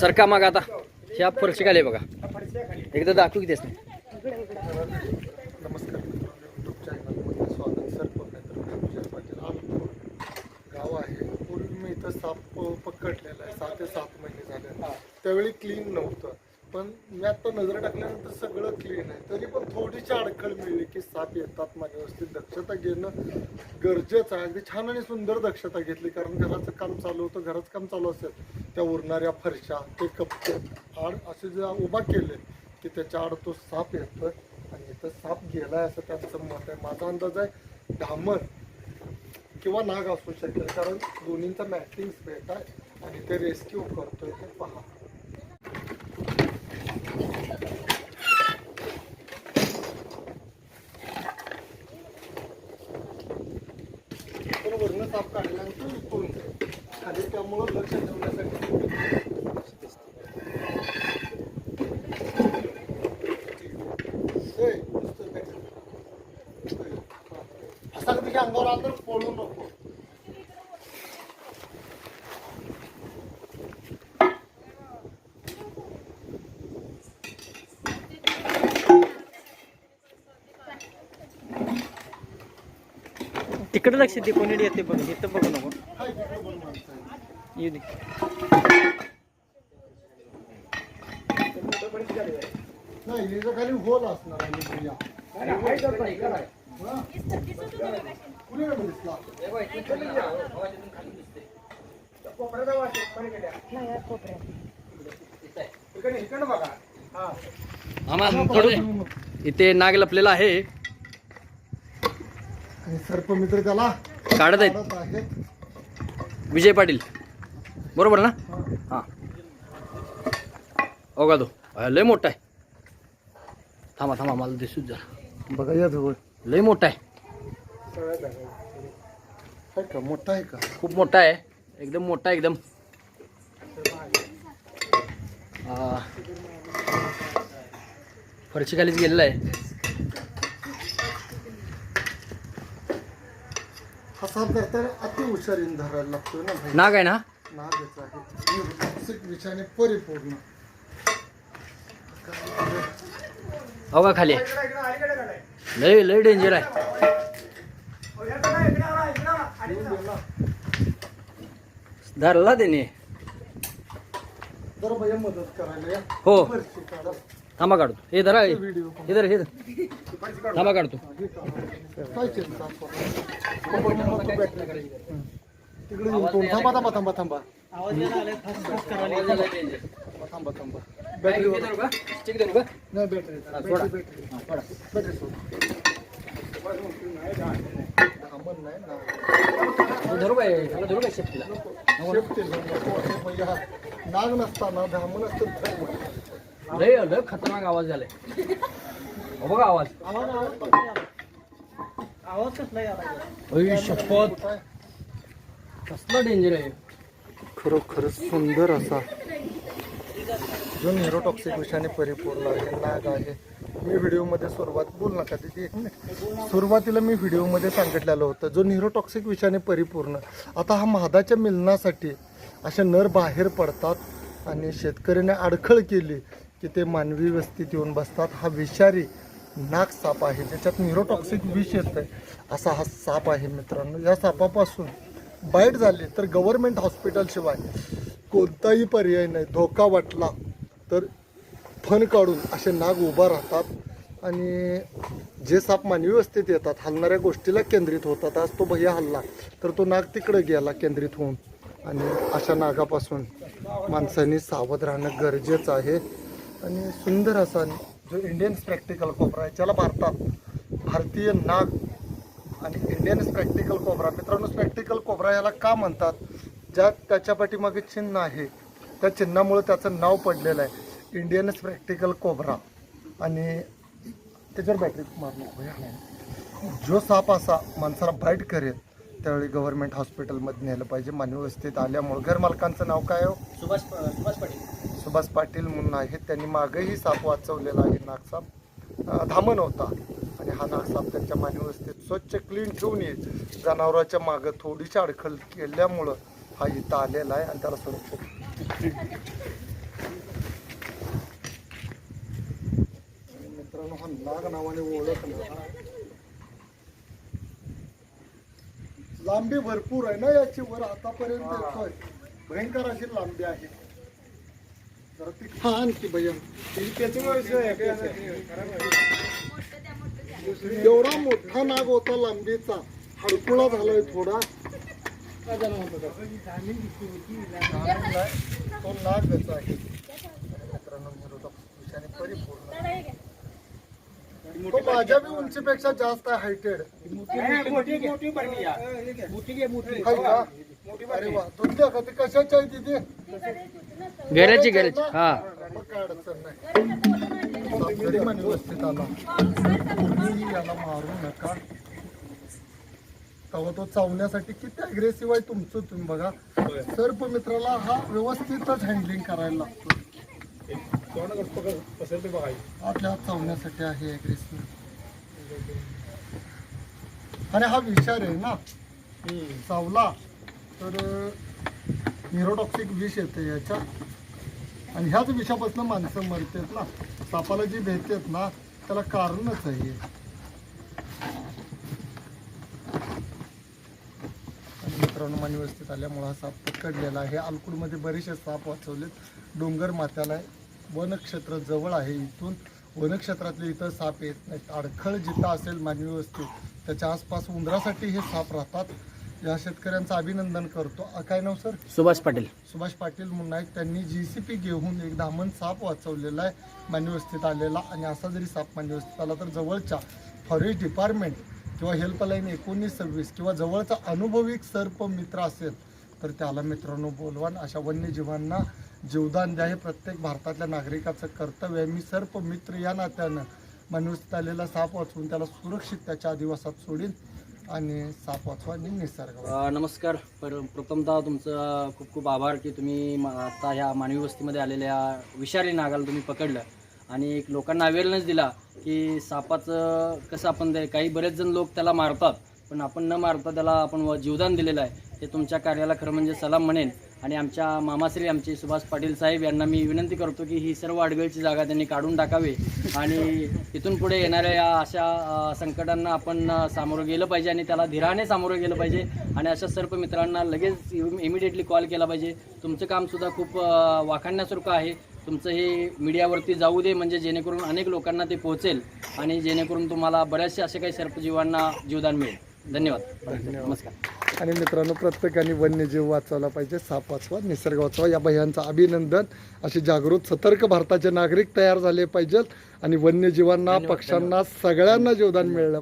सरका मग आता? ह्या फरशी खाली आहे बघा. एकदा दाखवू की नाही नमस्कार यूट्यूब चॅनलमध्ये स्वागत सर विजय पाटील आलपूर गाव आहे. पूर्वी मी इथं साप पकडलेला आहे. सहा ते सात महिने झाले. त्यावेळी क्लीन नव्हतं. पण मी आता नजर टाकल्यानंतर सगळं क्लीन आहे. तरी पण थोडीशी अडखळ मिळली की साप येतात माझ्या व्यवस्थित दक्षता घेणं गरजेचं आहे. अगदी छान आणि सुंदर दक्षता घेतली. कारण घराचं काम चालू होतं घराचं काम चालू असेल त्या उरणाऱ्या फरशा ते कपचे आड असे जे उभा केले की त्याच्या आड तो साप येतोय आणि इथं साप गेलाय असं त्यांचं मत आहे. माझा अंदाज आहे ढामर किंवा नाग असू शकेल. कारण दोन्हींचा मॅटिंग्स स्पेट आहे आणि ते रेस्क्यू करतोय ते पहा. पण वरनं साप काढल्यानंतर उतरून जाईल. खाली त्यामुळं लक्ष ठेवण्यासाठी ए, नुसतं काय करतो? असा कधी अंगावर आला तर पळू नको तिकडे लक्ष दे कोणी येते बघ इथं बघू नको. येऊ दे. हा? इथे नाग लपलेला आहे आणि सर्पमित्र त्याला काढत आहेत. काढत आहेत. विजय पाटील. बरोबर ना? हा. हां हो का तो. अं, लय मोठा आहे. थांबा थांबा मला दिसूच जा बघा या जवळ. लय मोठा आहे. आहे का? मोठा आहे का? खूप मोठा आहे. एकदम मोठा आहे, एकदम. फरशी खालीच गेलेला आहे. करताना अति हुशारीने धरायला लागतोय ना भाई. नाग आहे ना? नागच आहे. विषयाने परिपूर्ण. का खाली. आहे लय लय डेंजर आहे. धरला त्याने. भैया मदत करायला या. हो. काढा. थांबा काढतो. हे धरा हे. हे धर हे धर. थांबा काढतो. तिकडे थांबा थांबा थांबा थांबा थांबा थांबा बॅटरी वर- नाही बॅटरी. बॅटरी नाग नसताना खतरनाक आवाज झालाय बघा आवाज. अय, शपथ कसला डेंजर आहे. खरोखर सुंदर असा जो न्यूरोटॉक्सिक विषयाने परिपूर्ण आहे नाग आहे. मी व्हिडिओमध्ये सुरुवात बोल नका तिथे एक मिनिट सुरुवातीला मी व्हिडिओमध्ये सांगितलेलं होतं जो न्यूरोटॉक्सिक विषयाने परिपूर्ण आता हा महादाच्या मिलनासाठी असे नर बाहेर पडतात आणि शेतकऱ्याने अडखळ केली की ते मानवी वस्तीत येऊन बसतात. हा विषारी नाग साप आहे ज्याच्यात न्युरोटॉक्सिक विष येत आहे असा हा साप आहे मित्रांनो. या सापापासून बाईट झाली तर गव्हर्नमेंट हॉस्पिटलशिवाय कोणताही पर्याय नाही. धोका वाटला तर फन काढून असे नाग उभा राहतात आणि जे साप मानवी येतात हलणाऱ्या गोष्टीला केंद्रित होतात. आज तो भैया हल्ला तर तो नाग तिकडे गेला केंद्रित होऊन. आणि अशा नागापासून माणसांनी सावध राहणं गरजेचं आहे. आणि सुंदर असा जो इंडियन प्रॅक्टिकल कोबरा आहे ज्याला भारतात भारतीय नाग आणि इंडियन प्रॅक्टिकल कोबरा मित्रांनो प्रॅक्टिकल कोबरा याला का म्हणतात? ज्या त्याच्या पाठीमागे चिन्ह आहे त्या चिन्हामुळे त्याचं नाव पडलेलं आहे इंडियन प्रॅक्टिकल कोबरा आणि त्याच्यावर बॅटरी मारलो जो साप असा माणसाला बाईट करेल त्यावेळी गव्हर्नमेंट हॉस्पिटलमध्ये नेलं पाहिजे. मानवी वस्तीत आल्यामुळं. घरमालकांचं नाव काय हो? सुभाष सुभाष पाटील. सुभाष पाटील म्हणून आहेत. त्यांनी मागेही साप वाचवलेला आहे. नागसाप धामण होता. आणि हा नागसाप त्यांच्या मानवी वस्तीत स्वच्छ क्लीन ठेवून येईल. जनावराच्या मागं थोडीशी अडखळ केल्यामुळं हा इथं आलेला आहे आणि त्याला सुरक्षित मित्रांनो हा नाग नावाने ओळखला. लांबी भरपूर आहे ना याची? वर आतापर्यंत भयंकर अशी लांबी आहे. आणखी भैया एवढा मोठा नाग होता लांबीचा. हडकुळा झालाय थोडा. तो नागच आहे. मित्रांनो विषाने परिपूर्ण तो माझ्या बी उंचीपेक्षा जास्त आहे हायटेड. अरे वा तुमच्या का ती? कशाची आहे तिथे घराची घराची हा. मग काय अडचण नाही सापगडी म्हणे व्यवस्थित आला याला मारू नका तेव्हा तो चावण्यासाठी किती अग्रेसिव्ह आहे तुमचं तुम्ही बघा. सर्प मित्राला हा व्यवस्थितच हँडलिंग करायला लागतो. आपल्या चावण्यासाठी आहे अग्रेसिव्ह आणि हा विषार आहे ना? चावला तर न्यूरोटॉक्सिक विष येते याच्यात आणि ह्याच विषापासून माणसं मरतात ना. सापाला जी भेटतात ना त्याला कारणच आहे मित्रांनो मान व्यवस्थित आल्यामुळे हा साप पकडलेला आहे. अलकुडमध्ये बरेचसे साप वाचवलेत. डोंगर माथ्याला वनक्षेत्र जवळ आहे इथून. वनक्षेत्रातले इथं साप येत नाहीत. अडखळ जिथं असेल मानवी वस्तू त्याच्या आसपास उंदरासाठी हे साप राहतात. या शेतकऱ्यांचं अभिनंदन करतो. अ, काय नाव सर? सुभाष पाटील. सुभाष पाटील म्हणून आहेत त्यांनी जी सी पी घेऊन एक दामन साप वाचवलेला आहे मान्यवस्थित आलेला. आणि असा जरी साप मान्यवस्थित आला तर जवळच्या फॉरेस्ट डिपार्टमेंट किंवा हेल्पलाईन एकोणीस सव्वीस किंवा जवळचा अनुभवी सर्प मित्र असेल तर त्याला मित्रांनो बोलवा आणि अशा वन्यजीवांना जीवदान द्या हे प्रत्येक भारतातल्या नागरिकाचं कर्तव्य आहे. मी सर्प मित्र या नात्यानं मान्यवस्थित आलेला साप वाचवून त्याला सुरक्षित त्याच्या आदिवासात सोडीन. आणि साप वाचवा आणि निसर्ग. वाचवा. अ, नमस्कार. पर प्रथमतः तुमचं खूप खूप आभार की तुम्ही म- आता ह्या मानवी वस्तीमध्ये आलेल्या विषारी नागाला तुम्ही पकडलं आणि एक लोकांना अवेअरनेस दिला की सापाचं कसं आपण ते काही बरेच जण लोक त्याला मारतात पण आपण न मारता त्याला आपण व- जीवदान दिलेलं आहे. हे तुमच्या कार्याला खरं म्हणजे सलाम म्हणेन. आणि आमच्या मामाश्री आमचे सुभाष पाटील साहेब यांना मी विनंती करतो की ही सर्व अडगळची जागा त्यांनी काढून टाकावी. आणि इथून पुढे येणाऱ्या या अशा संकटांना आपण सामोरं गेलं पाहिजे आणि त्याला धीराने सामोरं गेलं पाहिजे. आणि अशा सर्प मित्रांना लगेच इमिडिएटली कॉल केला पाहिजे. तुमचं कामसुद्धा खूप वाखाणण्यासारखं आहे. तुमचं हे मीडियावरती जाऊ दे म्हणजे जेणेकरून अनेक लोकांना ते पोहोचेल आणि जेणेकरून तुम्हाला बऱ्याचशा असे काही सर्पजीवांना जीवदान मिळेल. धन्यवाद. नमस्कार. आणि मित्रांनो प्रत्येकाने वन्यजीव वाचवला पाहिजे. साप वाचवा निसर्ग वाचवा. या भयांचं अभिनंदन. असे जागृत सतर्क भारताचे नागरिक तयार झाले पाहिजेत. आणि वन्यजीवांना पक्ष्यांना सगळ्यांना जीवदान मिळलं.